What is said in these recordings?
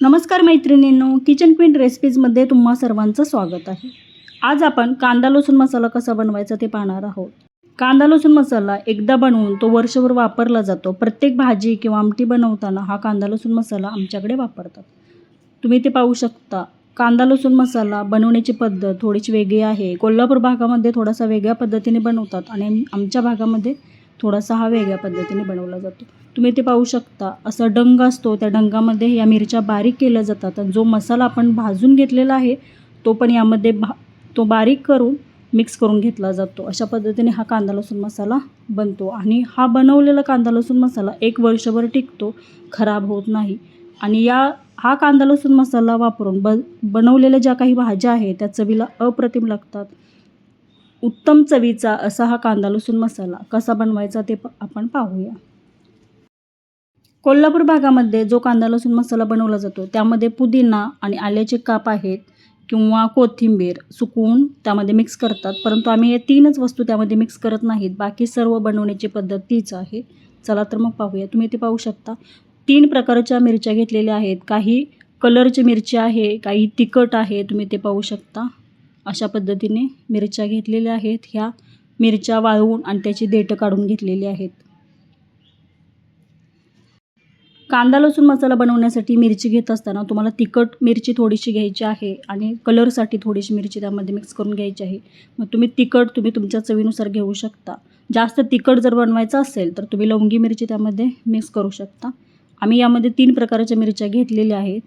नमस्कार मैत्रिणींनो kitchen queen रेसिपीजमध्ये तुम्हा सर्वांचं स्वागत आहे. आज आपण कांदा लसूण मसाला कसा बनवायचा ते पाहणार आहोत. कांदा लसूण मसाला एकदा बनवून तो वर्षभर वापरला जातो. प्रत्येक भाजी किंवा आमटी बनवताना हा कांदा लसूण मसाला आमच्याकडे वापरतात. तुम्ही ते पाहू शकता. कांदा लसूण मसाला बनवण्याची पद्धत थोडीशी वेगळी आहे. कोल्हापूर भागामध्ये थोडासा वेगळ्या पद्धतीने बनवतात आणि आमच्या भागामध्ये थोडासा हा वेगळ्या पद्धतीने बनवला जातो. तुम्ही ते पाहू शकता. असा डंग असतो. त्या डंगामध्ये या मिरच्या बारीक केल्या जातात आणि जो मसाला आपण भाजून घेतलेला आहे तो पण यामध्ये भा तो बारीक करून मिक्स करून घेतला जातो. अशा पद्धतीने हा कांदा लसूण मसाला बनतो आणि हा बनवलेला कांदा लसूण मसाला एक वर्षभर टिकतो खराब होत नाही. आणि या हा कांदा लसूण मसाला वापरून ब बनवलेल्या ज्या काही भाज्या आहेत त्या चवीला अप्रतिम लागतात. उत्तम चवीचा असा हा कांदा लसूण मसाला कसा बनवायचा ते प- आपण पाहूया. कोल्हापूर भागामध्ये जो कांदा लसूण मसाला बनवला जातो त्यामध्ये पुदिना आणि आल्याचे काप आहेत किंवा कोथिंबीर सुकवून त्यामध्ये मिक्स करतात. परंतु आम्ही हे तीनच वस्तू त्यामध्ये मिक्स करत नाहीत. बाकी सर्व बनवण्याची पद्धत तीच आहे. चला तर मग पाहूया. तुम्ही ते पाहू शकता. तीन प्रकारच्या मिरच्या घेतलेल्या आहेत. काही कलरची मिरची आहे काही तिखट आहे. तुम्ही ते पाहू शकता. अशा पद्धतीने मिरच्या घेतलेल्या आहेत. ह्या मिरच्या वाळवून आणि त्याची देठं काढून घेतलेली आहेत. कांदा लसूण मसाला बनवण्यासाठी मिरची घेत असताना तुम्हाला तिखट मिरची थोडीशी घ्यायची आहे आणि कलरसाठी थोडीशी मिरची त्यामध्ये मिक्स करून घ्यायची आहे. मग तुम्ही तिखट तुम्ही तुमच्या चवीनुसार घेऊ शकता. जास्त तिखट जर बनवायचं असेल तर तुम्ही लवंगी मिरची त्यामध्ये मिक्स करू शकता. आम्ही यामध्ये तीन प्रकारच्या मिरच्या घेतलेल्या आहेत.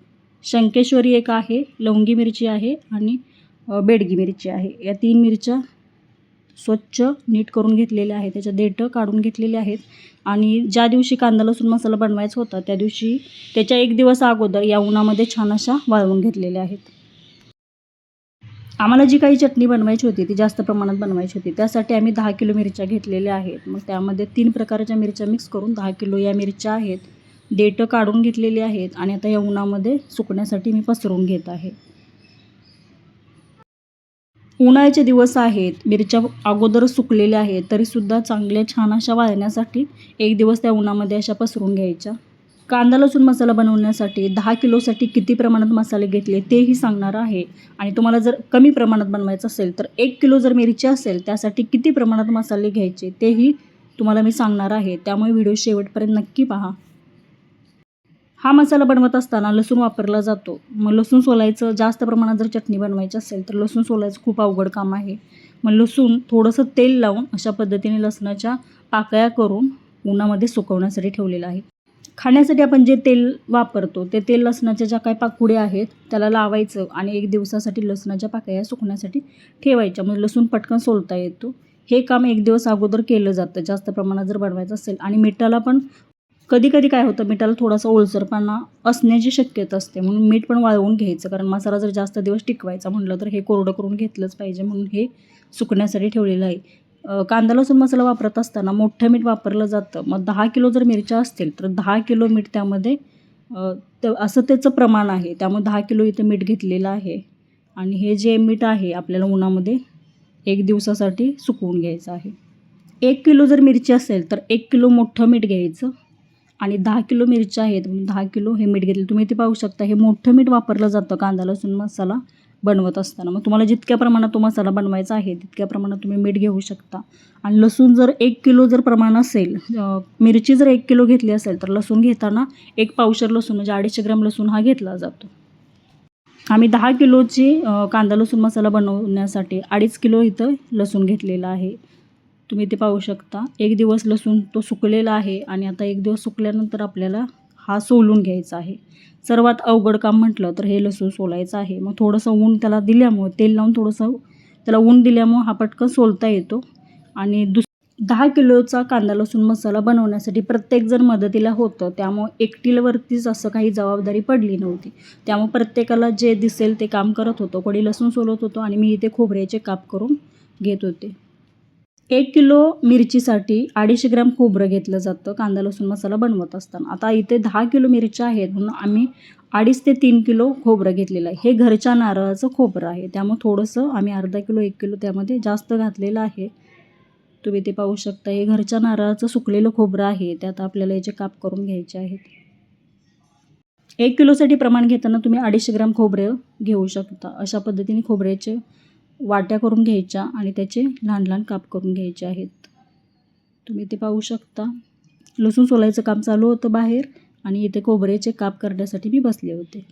शंकेश्वरी एक आहे लवंगी मिरची आहे आणि बेडगी मिरची आहे. या तीन मिरच्या स्वच्छ नीट करून घेतलेल्या आहेत. त्याच्या देठं काढून घेतलेले आहेत. आणि ज्या दिवशी कांदा लसूण मसाला बनवायचा होता त्या दिवशी त्याच्या एक दिवस अगोदर या उन्हामध्ये छान अशा वाळवून घेतलेल्या आहेत. आम्हाला जी काही चटणी बनवायची होती ती जास्त प्रमाणात बनवायची होती. त्यासाठी आम्ही दहा किलो मिरच्या घेतलेल्या आहेत. मग त्यामध्ये तीन प्रकारच्या मिरच्या मिक्स करून दहा किलो या मिरच्या आहेत. देठं काढून घेतलेली आहेत. आणि आता या उन्हामध्ये सुकण्यासाठी मी पसरवून घेत आहे. उन्हाळ्याचे दिवस आहेत मिरच्या अगोदर सुकलेल्या आहेत तरीसुद्धा चांगल्या छान अशा वाळण्यासाठी एक दिवस त्या उन्हामध्ये अशा पसरून घ्यायच्या. कांदा लसूण मसाला बनवण्यासाठी दहा किलोसाठी किती प्रमाणात मसाले घेतले तेही सांगणार आहे. आणि तुम्हाला जर कमी प्रमाणात बनवायचं असेल तर एक किलो जर मिरची असेल त्यासाठी किती प्रमाणात मसाले घ्यायचे तेही तुम्हाला मी सांगणार आहे. त्यामुळे व्हिडिओ शेवटपर्यंत नक्की पहा. हा मसाला बनवत असताना लसूण वापरला जातो. मग लसूण सोलायचं जास्त प्रमाणात जर चटणी बनवायची असेल तर लसूण सोलायचं खूप अवघड काम आहे. मग लसूण थोडंसं तेल लावून अशा पद्धतीने लसणाच्या पाकळ्या करून उन्हामध्ये सुकवण्यासाठी ठेवलेलं आहे. खाण्यासाठी आपण जे तेल वापरतो ते तेल लसणाच्या ज्या काही पाकुड्या आहेत त्याला लावायचं आणि एक दिवसासाठी लसणाच्या पाकळ्या सुकण्यासाठी ठेवायच्या. म्हणजे लसूण पटकन सोलता येतो. हे काम एक दिवस अगोदर केलं जातं. जास्त प्रमाणात जर बनवायचं असेल आणि मिठाला पण कधी कधी काय होतं मिठाला थोडासा ओलसरपणा असण्याची शक्यता असते. म्हणून मीठ पण वाळवून घ्यायचं. कारण मसाला जर जास्त दिवस टिकवायचा म्हटलं तर हे कोरडं करून घेतलंच पाहिजे. म्हणून हे सुकण्यासाठी ठेवलेलं आहे. कांदा लसूण मसाला वापरत असताना मोठं मीठ वापरलं जातं. मग दहा किलो जर मिरच्या असतील तर दहा किलो मीठ त्यामध्ये तर असं त्याचं प्रमाण आहे. त्यामुळे दहा किलो इथं मीठ घेतलेलं आहे. आणि हे जे मीठ आहे आपल्याला उन्हामध्ये एक दिवसासाठी सुकवून घ्यायचं आहे. एक किलो जर मिरची असेल तर एक किलो मोठं मीठ घ्यायचं. आणि दहा किलो मिरच्या आहेत. दहा किलो हे मीठ घेतलं. तुम्ही ते पाहू शकता हे मोठं मीठ वापरलं जातं कांदा लसूण मसाला बनवत असताना. मग तुम्हाला जितक्या प्रमाणात तो मसाला बनवायचा आहे तितक्या प्रमाणात तुम्ही मीठ घेऊ शकता. आणि लसूण जर एक किलो जर प्रमाण असेल मिरची जर एक किलो घेतली असेल तर लसूण घेताना एक पावशर लसूण म्हणजे अडीचशे ग्रॅम लसूण हा घेतला जातो. आम्ही दहा किलोची कांदा लसूण मसाला बनवण्यासाठी अडीच किलो इथं लसूण घेतलेला आहे. तुम्ही ते पाहू शकता. एक दिवस लसूण तो सुकलेला आहे आणि आता एक दिवस सुकल्यानंतर आपल्याला हा सोलून घ्यायचा आहे. सर्वात अवघड काम म्हटलं तर हे लसूण सोलायचं आहे. मग थोडंसं ऊन त्याला दिल्यामुळं तेल लावून थोडंसं त्याला ऊन दिल्यामुळं हा पटकन सोलता येतो. आणि दुस दहा किलोचा कांदा लसूण मसाला बनवण्यासाठी प्रत्येकजण मदतीला होतं. त्यामुळं एकटीलवरतीच असं काही जबाबदारी पडली नव्हती. त्यामुळे प्रत्येकाला जे दिसेल ते काम करत होतं. कोणी लसूण सोलत होतो आणि मी इथे खोबऱ्याचे काप करून घेत होते. एक किलो मिरचीसाठी अडीचशे ग्रॅम खोबरं घेतलं जातं. कांदा लसूण मसाला बनवत असताना. आता इथे दहा किलो मिरच्या आहेत म्हणून आम्ही अडीच ते तीन किलो खोबरं घेतलेलं आहे. हे घरच्या नारळाचं खोबरं आहे. त्यामुळे थोडंसं आम्ही अर्धा किलो एक किलो त्यामध्ये जास्त घातलेलं आहे. तुम्ही ते पाहू शकता. हे घरच्या नारळाचं सुकलेलं खोबरं आहे. त्यात आपल्याला याचे काप करून घ्यायचे आहेत. एक किलोसाठी प्रमाण घेताना तुम्ही अडीचशे ग्राम खोबरे घेऊ शकता. अशा पद्धतीने खोबऱ्याचे वाट्या करून घ्यायच्या आणि त्याचे लहान लहान काप करून घ्यायचे आहेत. तुम्ही ते पाहू शकता. लसूण सोलायचं काम चालू होतं बाहेर आणि इथे खोबऱ्याचे काप करण्यासाठी मी बसले होते.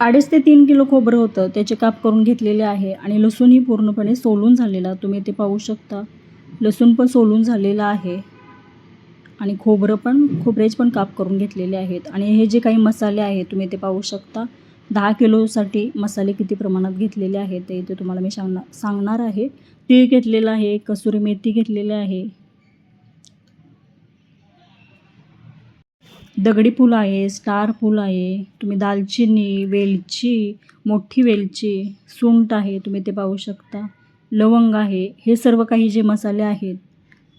अडीच ते तीन किलो खोबरं होतं. त्याचे काप करून घेतलेले आहे आणि लसूणही पूर्णपणे सोलून झालेला. तुम्ही ते पाहू शकता. लसूण पण सोलून झालेलं आहे आणि खोबरं पण खोबऱ्याचे पण काप करून घेतलेले आहेत. आणि हे जे काही मसाले आहेत तुम्ही ते पाहू शकता. दहा किलोसाठी मसाले किती प्रमाणात घेतलेले आहेत ते इथे तुम्हाला मी सांगणार सांगणार आहे. तीळ घेतलेलं आहे कसुरी मेथी घेतलेली आहे. दगडी फूल आहे स्टार फूल आहे तुम्ही दालचिनी वेलची मोठी वेलची सुंट आहे तुम्ही ते पाहू शकता. लवंग आहे हे सर्व काही जे मसाले आहेत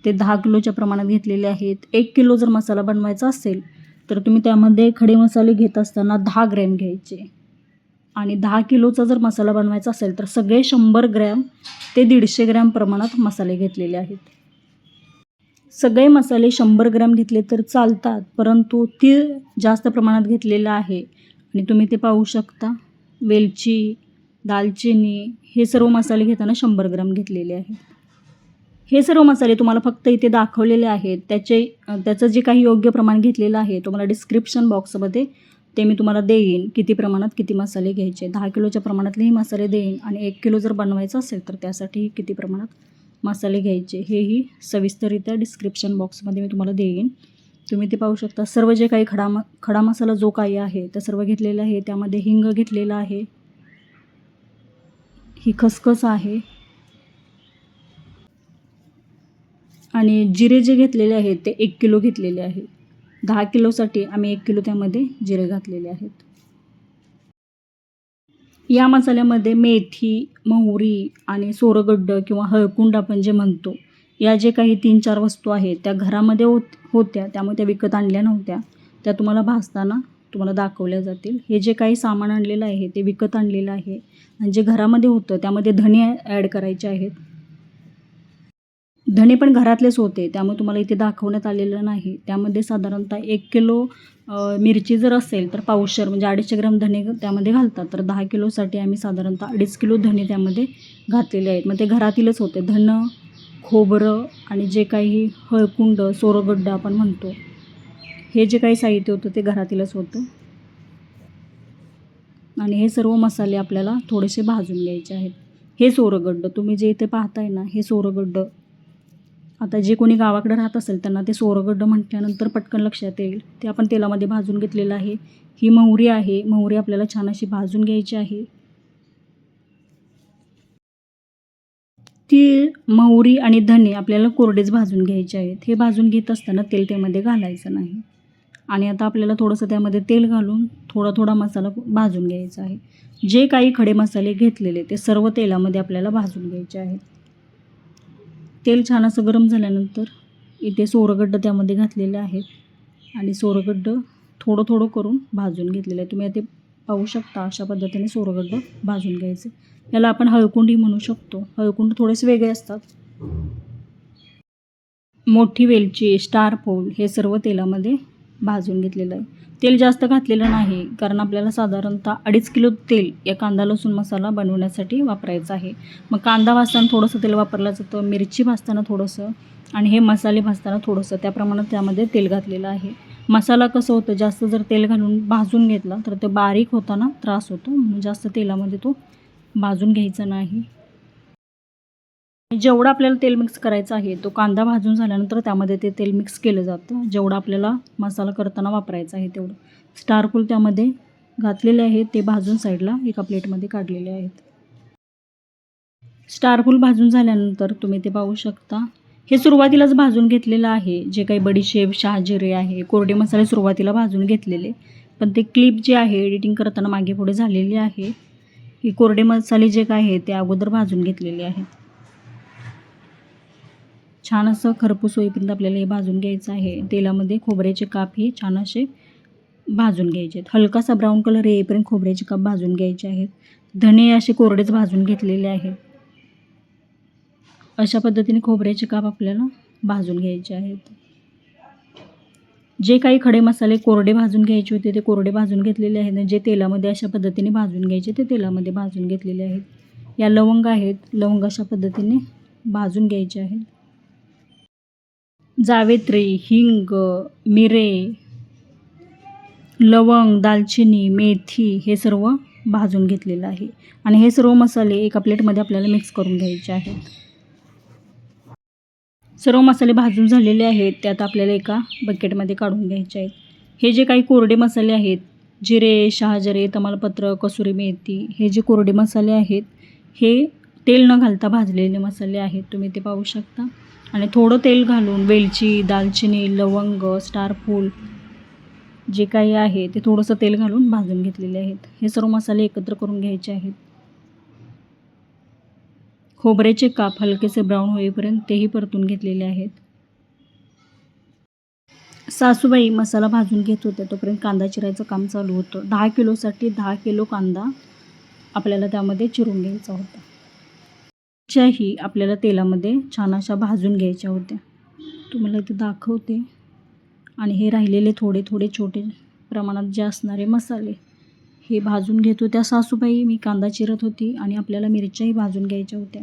ते दहा किलोच्या प्रमाणात घेतलेले आहेत. एक किलो जर मसाला बनवायचा असेल तर तुम्ही त्यामध्ये खडे मसाले घेत असताना दहा ग्रॅम घ्यायचे. आणि दहा किलोचा जर मसाला बनवायचा असेल तर सगळे शंभर ग्रॅम ते दीडशे ग्रॅम प्रमाणात मसाले घेतलेले आहेत. सगळे मसाले शंभर ग्रॅम घेतले तर चालतात परंतु तीळ जास्त प्रमाणात घेतलेलं आहे. आणि तुम्ही ते पाहू शकता वेलची दालचिनी हे सर्व मसाले घेताना शंभर ग्रॅम घेतलेले आहेत. हे सर्व मसाले तुम्हाला फक्त इथे दाखवलेले आहेत. त्याचे त्याचं जे काही योग्य प्रमाण घेतलेलं आहे तुम्हाला डिस्क्रिप्शन बॉक्समध्ये ते मी तुम्हाला देईन. किती प्रमाणात किती मसाले घ्यायचे? दहा किलोच्या प्रमाणातलेही मसाले देईन आणि एक किलो जर बनवायचं असेल तर त्यासाठी किती प्रमाणात मसाले घ्यायचे? हेही सविस्तररित्या डिस्क्रिप्शन बॉक्समध्ये मी तुम्हाला देईन. तुम्ही ते पाहू शकता. सर्व जे काही खडा म खडा मसाला जो काही आहे ते सर्व घेतलेला आहे. त्यामध्ये हिंग घेतलेला आहे. ही खसखस आहे. आणि जिरे जे घेतलेले आहेत ते एक किलो घेतलेले आहेत दहा किलोसाठी आम्ही एक किलो त्यामध्ये जिरे घातलेले आहेत. या मसाल्यामध्ये मेथी मोहरी आणि सोरगड्ड किंवा हळकुंड आपण जे म्हणतो या जे काही तीन चार वस्तू आहेत त्या घरामध्ये होत होत्या त्यामुळे त्या विकत आणल्या नव्हत्या त्या तुम्हाला भाजताना तुम्हाला दाखवल्या जातील. हे जे काही सामान आणलेलं आहे ते विकत आणलेलं आहे. आणि जे घरामध्ये होतं त्यामध्ये धणे ॲड करायचे आहेत. धणे पण घरातलेच होते त्यामुळे तुम्हाला इथे दाखवण्यात आलेलं नाही. त्यामध्ये साधारणतः एक किलो मिरची जर असेल तर पावशर म्हणजे अडीचशे ग्राम धणे त्यामध्ये घालतात. तर दहा किलोसाठी आम्ही साधारणतः अडीच किलो धणे त्यामध्ये घातलेले आहेत. मग ते घरातीलच होते. धणं खोबरं आणि जे काही हळकुंड सोरगड्ड आपण म्हणतो हे जे काही साहित्य होतं ते घरातीलच होतं. आणि हे सर्व मसाले आपल्याला थोडेसे भाजून घ्यायचे आहेत. हे सोरगड्ड तुम्ही जे इथे पाहताय ना हे सोरगड्ड आता जे कोणी गावाकडे राहत असेल त्यांना ते सोरगड्ड म्हटल्यानंतर पटकन लक्षात येईल. ते आपण तेलामध्ये भाजून घेतलेलं आहे. ही मोहरी आहे. मोहरी आपल्याला छान अशी भाजून घ्यायची आहे. ती मोहरी आणि धने आपल्याला कोरडेच भाजून घ्यायचे आहेत. हे भाजून घेत असताना तेल त्यामध्ये घालायचं नाही. आणि आता आपल्याला थोडंसं त्यामध्ये तेल घालून थोडा थोडा मसाला भाजून घ्यायचा आहे. जे काही खडे मसाले घेतलेले ते सर्व तेलामध्ये आपल्याला भाजून घ्यायचे आहेत. तेल छान असं गरम झाल्यानंतर इथे सोरगड्ड त्यामध्ये घातलेले आहेत. आणि सोरगड्ड थोडं थोडं करून भाजून घेतलेलं आहे. तुम्ही आता पाहू शकता अशा पद्धतीने सोरगड्ड भाजून घ्यायचे. याला आपण हळकुंडी म्हणू शकतो. हळकुंड थोडेसे वेगळे असतात. मोठी वेलची स्टार पोल हे सर्व तेलामध्ये भाजून घेतलेलं आहे. तेल जास्त घातलेलं नाही कारण आपल्याला साधारणतः अडीच किलो तेल या कांदा लसूण मसाला बनवण्यासाठी वापरायचा आहे. मग कांदा भाजताना थोडंसं तेल वापरलं जातं मिरची भाजताना थोडंसं आणि हे मसाले भाजताना थोडंसं त्या प्रमाणात त्यामध्ये तेल घातलेलं आहे. मसाला कसं होतं जास्त जर तेल घालून भाजून घेतला तर ते बारीक होताना त्रास होतो म्हणून जास्त तेलामध्ये तो भाजून घ्यायचा नाही. जेवढं आपल्याला तेल मिक्स करायचं आहे तो कांदा भाजून झाल्यानंतर त्यामध्ये ते तेल मिक्स केलं जातं. जेवढं आपल्याला मसाला करताना वापरायचा आहे तेवढं. स्टारपूल त्यामध्ये घातलेले आहे ते भाजून साईडला एका प्लेटमध्ये काढलेले आहेत. स्टारफूल भाजून झाल्यानंतर तुम्ही ते पाहू शकता. हे सुरुवातीलाच भाजून घेतलेलं आहे. जे काही बडीशेप शहाजिरे आहे कोरडे मसाले सुरुवातीला भाजून घेतलेले. पण ते क्लिप जे आहे एडिटिंग करताना मागे पुढे झालेली आहे. ही कोरडे मसाले जे काय आहे ते अगोदर भाजून घेतलेले आहेत. छान असं खरपूस होईपर्यंत आपल्याला हे भाजून घ्यायचं आहे. तेलामध्ये खोबऱ्याचे काप हे छान असे भाजून घ्यायचे आहेत. हलकासा ब्राऊन कलर येईपर्यंत खोबऱ्याचे काप भाजून घ्यायचे आहेत. धने असे कोरडेच भाजून घेतलेले आहेत. अशा पद्धतीने खोबऱ्याचे काप आपल्याला भाजून घ्यायचे आहेत. जे काही खडे मसाले कोरडे भाजून घ्यायचे होते ते कोरडे भाजून घेतलेले आहेत जे तेलामध्ये अशा पद्धतीने भाजून घ्यायचे ते तेलामध्ये भाजून घेतलेले आहेत. या लवंग आहेत. लवंग अशा पद्धतीने भाजून घ्यायचे आहेत. जावेत्री हिंग मिरे लवंग दालचिनी मेथी हे सर्व भाजून घेतलेलं आहे. आणि हे सर्व मसाले एका प्लेटमध्ये आपल्याला मिक्स करून घ्यायचे आहेत. सर्व मसाले भाजून झालेले आहेत. त्यात आपल्याला एका बकेटमध्ये काढून घ्यायचे आहेत. हे जे काही कोरडे मसाले आहेत जिरे शहाजिरे तमालपत्र कसुरी मेथी हे जे कोरडे मसाले आहेत हे तेल न घालता भाजलेले मसाले आहेत. तुम्ही ते पाहू शकता. आणि थोडं तेल घालून वेलची दालचिनी लवंग स्टारफूल जे काही आहे ते थोडंसं तेल घालून भाजून घेतलेले आहेत. हे सर्व मसाले एकत्र करून घ्यायचे आहेत. खोबऱ्याचे काप हलकेसे ब्राऊन होईपर्यंत तेही परतून घेतलेले आहेत. सासूबाई मसाला भाजून घेत होत्या तोपर्यंत कांदा चिरायचं काम चालू होतं. दहा किलोसाठी दहा किलो कांदा आपल्याला त्यामध्ये चिरून घ्यायचा होता. त्याही आपल्याला तेलामध्ये छान अशा भाजून घ्यायच्या होत्या. तुम्हाला इथे दाखवते. आणि हे राहिलेले थोडे थोडे छोटे प्रमाणात जे असणारे मसाले हे भाजून घेत होत्या सासूबाई. मी कांदा चिरत होती आणि आपल्याला मिरच्याही भाजून घ्यायच्या होत्या.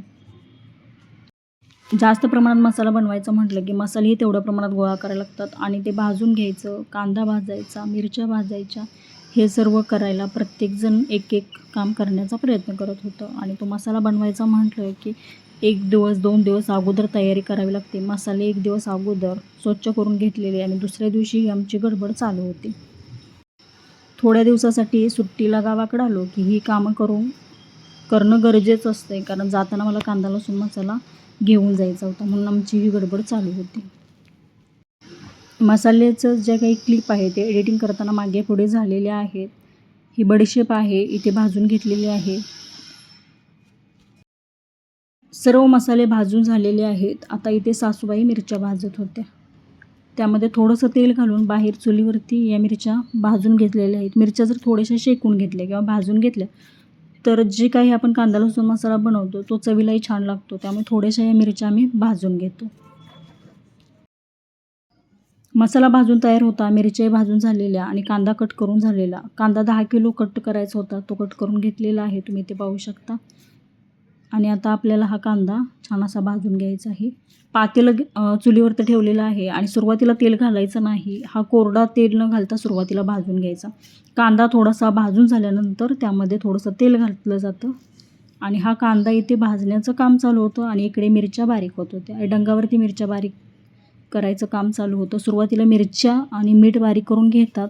जास्त प्रमाणात मसाला बनवायचा म्हटलं की मसालेही तेवढ्या प्रमाणात गोळा करायला लागतात आणि ते भाजून घ्यायचं. कांदा भाजायचा मिरच्या भाजायच्या. हे सर्व करायला प्रत्येकजण एक एक काम करण्याचा प्रयत्न करत होतं. आणि तो मसाला बनवायचा म्हटलं की एक दिवस दोन दिवस अगोदर तयारी करावी लागते. मसाले एक दिवस अगोदर स्वच्छ करून घेतलेले आणि दुसऱ्या दिवशी आमची गडबड चालू होती. थोड्या दिवसासाठी सुट्टीला गावाकडे आलो की ही कामं करून करणं गरजेचं असतं कारण जाताना मला कांदा लसूण मसाला घेऊन जायचा होता. म्हणून आमची ही गडबड चालू होती. मसाल्याचं जे काही क्लिप आहे ते एडिटिंग करताना मागे पुढे झालेल्या आहेत. ही बडीशेप आहे इथे भाजून घेतलेली आहे. सर्व मसाले भाजून झालेले आहेत. आता इथे सासूबाई मिरच्या भाजत होत्या. त्यामध्ये थोडंसं तेल घालून बाहेर चुलीवरती या मिरच्या भाजून घेतलेल्या आहेत. मिरच्या जर थोड्याशा शेकून घेतल्या किंवा भाजून घेतल्या तर जे काही आपण कांदा लसूण मसाला बनवतो तो चवीलाही छान लागतो. त्यामुळे थोड्याशा या मिरच्या आम्ही भाजून घेतो. मसाला भाजून तयार होता मिरच्याही भाजून झालेल्या आणि कांदा कट करून झालेला. कांदा दहा किलो कट करायचा होता तो कट करून घेतलेला आहे तुम्ही ते पाहू शकता. आणि आता आपल्याला हा कांदा छान असा भाजून घ्यायचा आहे. पातेलं चुलीवर चुलीवरती ठेवलेलं आहे आणि सुरुवातीला तेल घालायचं नाही. हा कोरडा तेल न घालता सुरुवातीला भाजून घ्यायचा. कांदा थोडासा भाजून झाल्यानंतर त्यामध्ये थोडंसं तेल घातलं जातं. आणि हा कांदा इथे भाजण्याचं काम चालू होतं आणि इकडे मिरच्या बारीक होत होत्या. डंगावरती मिरच्या बारीक करायचं काम चालू होतं. सुरुवातीला मिरच्या आणि मीठ बारीक करून घेतात.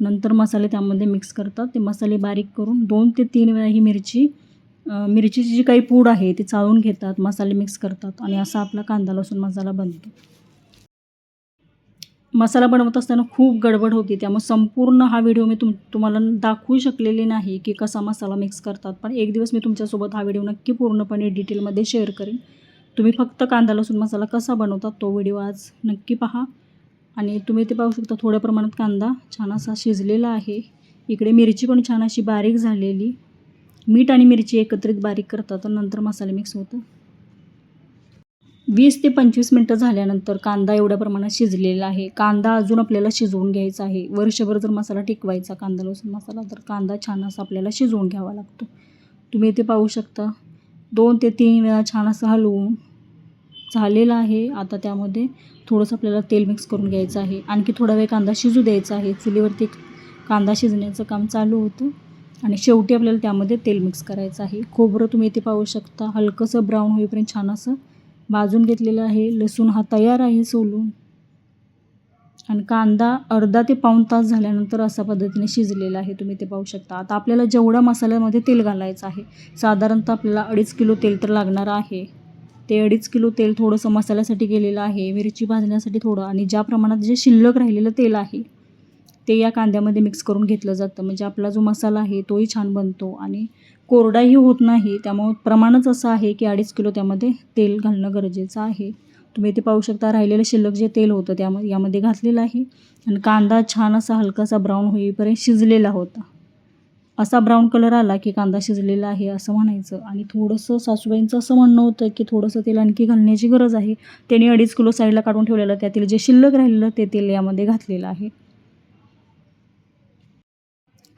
नंतर मसाले त्यामध्ये मिक्स करतात. ते मसाले बारीक करून दोन ते तीन वेळा ही मिरची मिरचीची जी काही पूड आहे ती चाळून घेतात मसाले मिक्स करतात आणि असा आपला कांदा लसूण मसाला बनतो. मसाला बनवत असताना खूप गडबड होती. त्यामुळे संपूर्ण हा व्हिडिओ मी तुम तुम्हाला दाखवू शकलेली नाही की कसा मसाला मिक्स करतात. पण एक दिवस मी तुमच्यासोबत हा व्हिडिओ नक्की पूर्णपणे डिटेलमध्ये शेअर करेन. तुम्ही फक्त कांदा लसूण मसाला कसा बनवतात तो व्हिडिओ आज नक्की पहा. आणि तुम्ही ते पाहू शकता थोड्या प्रमाणात कांदा छान असा शिजलेला आहे. इकडे मिरची पण छान अशी बारीक झालेली. मीठ आणि मिरची एकत्रित बारीक करतात तर नंतर मसाले मिक्स होतं. वीस ते पंचवीस मिनटं झाल्यानंतर कांदा एवढ्या प्रमाणात शिजलेला आहे. कांदा अजून आपल्याला शिजवून घ्यायचा आहे. वर्षभर जर मसाला टिकवायचा कांदा लसूण मसाला तर कांदा छान असा आपल्याला शिजवून घ्यावा लागतो. तुम्ही इथे पाहू शकता दोन ते तीन वेळा छान असं हलवून झालेलं आहे. आता त्यामध्ये थोडंसं आपल्याला तेल मिक्स करून घ्यायचं आहे. आणखी थोडा वेळ कांदा शिजू द्यायचा आहे. चुलीवरती कांदा शिजण्याचं काम चालू होतं. आणि शेवटी आपल्याला त्यामध्ये तेल मिक्स करायचं आहे. खोबरं तुम्ही इथे पाहू शकता. हलकंसं ब्राऊन होईपर्यंत छान असं भाजून घेतलेलं आहे. लसूण हा तयार आहे सोलून. आणि कांदा अर्धा ते पाऊण तास झाल्यानंतर अशा पद्धतीने शिजलेला आहे. तुम्ही ते पाहू शकता. आता आपल्याला जेवढा मसाल्यामध्ये तेल घालायचं आहे साधारणतः आपल्याला अडीच किलो तेल तर लागणार आहे. ते अडीच किलो तेल थोडंसं मसाल्यासाठी गेलेलं आहे मिरची भाजण्यासाठी थोडं आणि ज्या प्रमाणात जे शिल्लक राहिलेलं तेल आहे ते या कांद्यामध्ये मिक्स करून घेतलं जातं. म्हणजे आपला जो मसाला आहे तोही छान बनतो आणि कोरडाही होत नाही. त्यामुळं प्रमाणच असं आहे की अडीच किलो त्यामध्ये तेल घालणं गरजेचं आहे. तुम्ही इथे पाहू शकता राहिलेलं शिल्लक जे तेल होतं त्यामध्ये यामध्ये घातलेलं आहे. आणि कांदा छान असा हलकासा ब्राऊन होईपर्यंत शिजलेला होता. असा ब्राऊन कलर आला की कांदा शिजलेला आहे असं म्हणायचं. आणि थोडंसं सासूबाईंचं असं म्हणणं होतं की थोडंसं तेल आणखी घालण्याची गरज आहे. त्याने अडीच किलो साईडला काढून ठेवलेलं त्यातील जे शिल्लक राहिलेलं ते तेल यामध्ये घातलेलं आहे.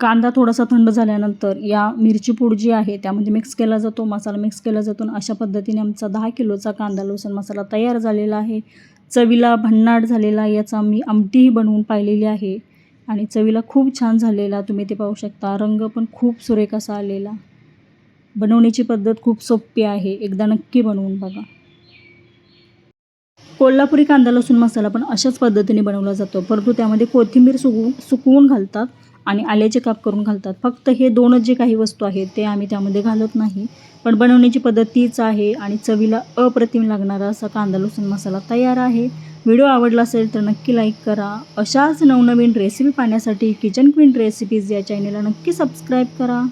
कांदा थोडासा थंड झाल्यानंतर या मिरची पूड जी आहे त्यामध्ये मिक्स केला जातो मसाला मिक्स केला जातो आणि अशा पद्धतीने आमचा दहा किलोचा कांदा लसूण मसाला तयार झालेला आहे. चवीला भन्नाट झालेला याचा मी आमटीही बनवून पाहिलेली आहे आणि चवीला खूप छान झालेला तुम्ही ते पाहू शकता. रंग पण खूप सुरेख असा आलेला. बनवण्याची पद्धत खूप सोपी आहे एकदा नक्की बनवून बघा. कोल्हापुरी कांदा लसूण मसाला पण अशाच पद्धतीने बनवला जातो परंतु त्यामध्ये कोथिंबीर सुकवून सुकवून घालतात. आणि आल्याचे काप करून घालतात. फक्त हे दोनच जे काही वस्तू आहेत ते आम्ही त्यामध्ये घालत नाही. पण बनवण्याची पद्धत तीच आहे आणि चवीला अप्रतिम लागणारा असा कांदा लसूण मसाला तयार आहे. व्हिडिओ आवडला असेल तर नक्की लाईक करा. अशाच नवनवीन रेसिपी पाहण्यासाठी किचन क्वीन रेसिपीज या चॅनेलला नक्की सबस्क्राईब करा.